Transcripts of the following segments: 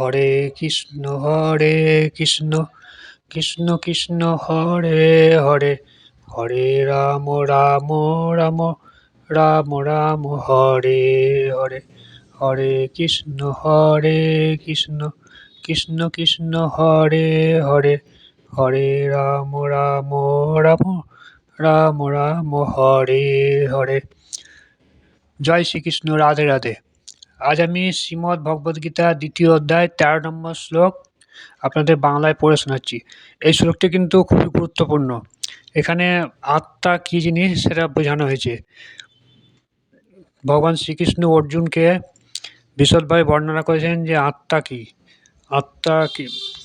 হরে কৃষ্ণ হরে কৃষ্ণ কৃষ্ণ কৃষ্ণ, হরে হরে। হরে রাম রাম রাম রাম রাম, হরে হরে। হরে কৃষ্ণ হরে কৃষ্ণ কৃষ্ণ কৃষ্ণ, হরে হরে। হরে রাম রাম রাম রাম রাম, হরে হরে। জয় শ্রীকৃষ্ণ, রাধে রাধে। আজ আমি শ্রীমদ্ ভগবদ্গীতা দ্বিতীয় অধ্যায় তেরো নম্বর শ্লোক আপনাদের বাংলায় পড়ে শোনাচ্ছি। এই শ্লোকটি কিন্তু খুবই গুরুত্বপূর্ণ। এখানে আত্মা কী জিনিস সেটা বোঝানো হয়েছে। ভগবান শ্রীকৃষ্ণ অর্জুনকে বিশদভাবে বর্ণনা করেছেন যে আত্মা কী? আত্মা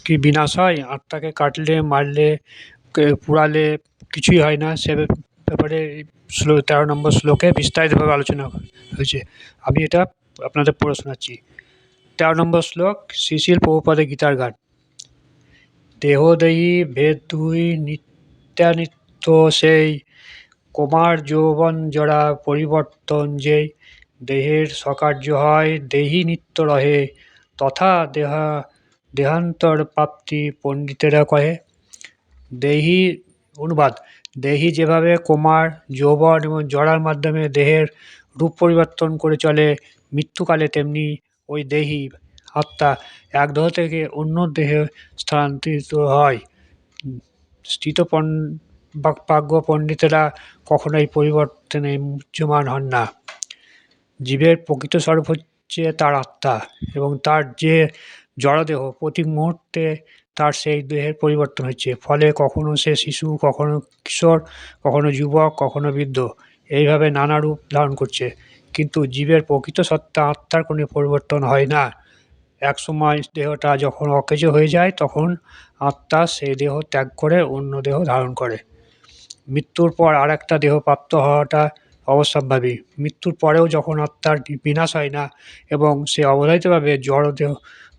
কি বিনাশ হয়? আত্মাকে কাটলে, মারলে পুড়ালে কিছুই হয় না। সে ব্যাপারে শ্লো, তেরো নম্বর শ্লোকে বিস্তারিতভাবে আলোচনা হয়েছে। আমি এটা আপনাদের পড়ে শোনাচ্ছি। তেরো নম্বর শ্লোক শিশির প্রভুপদে গীতার গান। দেহদেহী ভেদ দুই নিত্যানিত্য সেই, কুমার যৌবন জরা পরিবর্তন যে দেহের সকার্য হয়, দেহি নিত্য রহে, তথা দেহা, দেহান্তর প্রাপ্তি পণ্ডিতেরা কহে। দেহি অনুবাদ, দেহি যেভাবে কুমার, যৌবন এবং জরার মাধ্যমে দেহের রূপ পরিবর্তন করে চলে। মৃত্যুকালে তেমনি ওই দেহি আত্মা এক দেহ থেকে অন্য দেহে স্থানান্তরিত হয়। স্থিত প্রাজ্ঞ পণ্ডিতেরা কখনোই পরিবর্তনে মুহ্যমান হন না। জীবের প্রকৃত স্বরূপ হচ্ছে তার আত্মা এবং তার যে জড়দেহ প্রতি মুহূর্তে তার সেই দেহের পরিবর্তন হচ্ছে। ফলে কখনো সে শিশু, কখনো কিশোর, কখনো যুবক, কখনো বৃদ্ধ। এইভাবে নানা রূপ ধারণ করছে। কিন্তু জীবের প্রকৃত সত্তা আত্মার কোনো পরিবর্তন হয় না। এক সময় দেহটা যখন অকেজো হয়ে যায়, তখন আত্মা সেই দেহ ত্যাগ করে অন্য দেহ ধারণ করে। মৃত্যুর পর আর একটা দেহ প্রাপ্ত হওয়াটা অবশ্যম্ভাবী মৃত্যুর পরেও যখন আত্মার বিনাশ হয় না এবং সে অবধারিতভাবে জড় দেহ,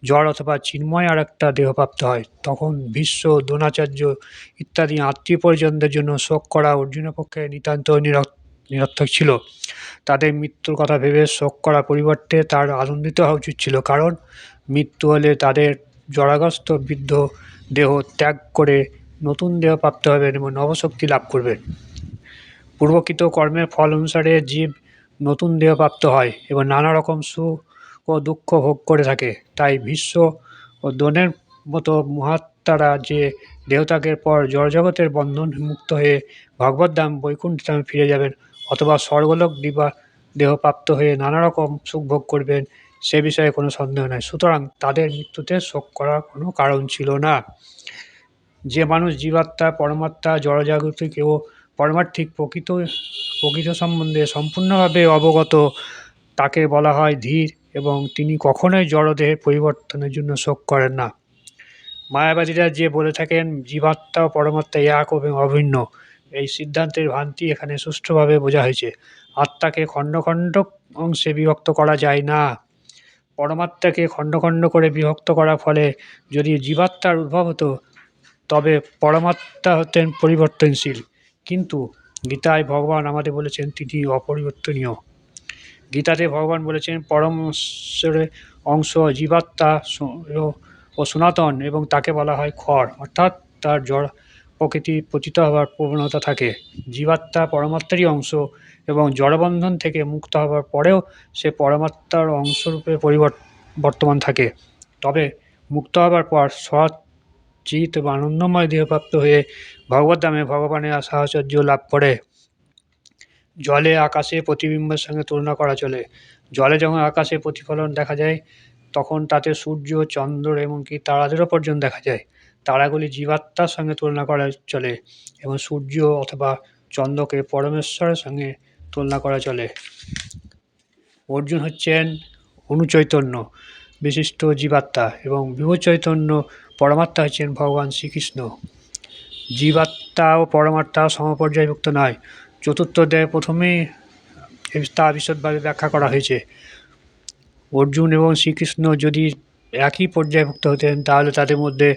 জড় অথবা চিন্ময় আর একটা দেহ প্রাপ্ত হয়, তখন ভীষ্ম, দ্রোণাচার্য ইত্যাদি আত্মীয় পরিজনদের জন্য শোক করা অর্জুনের পক্ষে নিতান্ত নিরক- নিরর্থক ছিল। তাদের মৃত্যুর কথা ভেবে শোক করার পরিবর্তে তার আনন্দিত হওয়া উচিত ছিল কারণ মৃত্যু হলে তাদের জরাগ্রস্ত বৃদ্ধ দেহ ত্যাগ করে নতুন দেহ প্রাপ্ত হবেন এবং নবশক্তি লাভ করবেন পূর্বকৃত কর্মের ফল অনুসারে জীব নতুন দেহ প্রাপ্ত হয় এবং নানা রকম সুখ ও দুঃখ ভোগ করে থাকে। তাই ভীষ্ম ও দ্রোণের মতো মহাত্মারা যে দেহত্যাগের পর জড়জগতের বন্ধন মুক্ত হয়ে ভগবদ্ধাম বৈকুণ্ঠ ধামে ফিরে যাবেন অথবা স্বর্গলোক দিবা দেহপ্রাপ্ত হয়ে নানা রকম সুখ ভোগ করবেন, সে বিষয়ে কোনো সন্দেহ নাই। সুতরাং তাদের মৃত্যুতে শোক করার কোনো কারণ ছিল না। যে মানুষ জীবাত্মা, পরমাত্মা, জড়জাগতিক ও পারমার্থিক প্রকৃত প্রকৃত সম্বন্ধে সম্পূর্ণভাবে অবগত, তাকে বলা হয় ধীর এবং তিনি কখনোই জড়দেহের পরিবর্তনের জন্য শোক করেন না। মায়াবাদীরা যে বলে থাকেন, জীবাত্মা ও পরমাত্মা এক এবং অভিন্ন। এই সিদ্ধান্তের ভ্রান্তি এখানে সুষ্ঠুভাবে বোঝা হয়েছে। আত্মাকে খণ্ড খণ্ড অংশে বিভক্ত করা যায় না। পরমাত্মাকে খণ্ড খণ্ড করে বিভক্ত করার ফলে যদি জীবাত্মার উদ্ভব হতো, তবে পরমাত্মা হতেন পরিবর্তনশীল। কিন্তু গীতায় ভগবান আমাদের বলেছেন তিনি অপরিবর্তনীয়। গীতাতে ভগবান বলেছেন, পরমেশ্বরের অংশ জীবাত্মা ও- সনাতন এবং তাকে বলা হয় খড়। অর্থাৎ তার জড় প্রকৃতি পতিত হওয়ার প্রবণতা থাকে। জীবাত্মা পরমাত্মারই অংশ এবং জড়বন্ধন থেকে মুক্ত হওয়ার পরেও সে পরমাত্মার অংশরূপে বর্তমান থাকে। তবে মুক্ত হওয়ার পর সৎ চিত বা আনন্দময় দেহপ্রাপ্ত হয়ে ভগবদ্ধামে ভগবানের সাহচর্য লাভ করে। জলে আকাশে প্রতিবিম্বের সঙ্গে তুলনা করা চলে। জলে যখন আকাশে প্রতিফলন দেখা যায়, তখন তাতে সূর্য, চন্দ্র এমনকি তারাদেরও পর্যন্ত দেখা যায়। তারাগুলি জীবাত্মার সঙ্গে তুলনা করা চলে এবং সূর্য অথবা চন্দ্রকে পরমেশ্বরের সঙ্গে তুলনা করা চলে। অর্জুন হচ্ছেন অনুচৈতন্য, বিশিষ্ট জীবাত্মা এবং বিভু চৈতন্য পরমাত্মা হচ্ছেন ভগবান শ্রীকৃষ্ণ। জীবাত্মা ও পরমাত্মা সমপর্যায়ভুক্ত নয়। চতুর্থ দেয় প্রথমেই তা বিশদভাবে ব্যাখ্যা করা হয়েছে। অর্জুন এবং শ্রীকৃষ্ণ যদি একই পর্যায়ভুক্ত হতেন তাহলে তাদের মধ্যে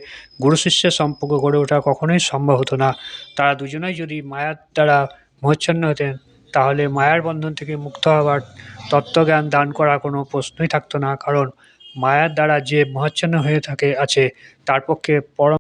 গুরু শিষ্যের সম্পর্ক গড়ে ওঠা কখনোই সম্ভব হতো না। তারা দুজনেই যদি মায়ার দ্বারা মোহচ্ছন্ন হতেন, তাহলে মায়ার বন্ধন থেকে মুক্ত হওয়ার তত্ত্বজ্ঞান দান করা কোনো প্রশ্নই থাকতো না। কারণ মায়ার দ্বারা যে মোহচ্ছন্ন হয়ে থাকে আছে, তার পক্ষে পরম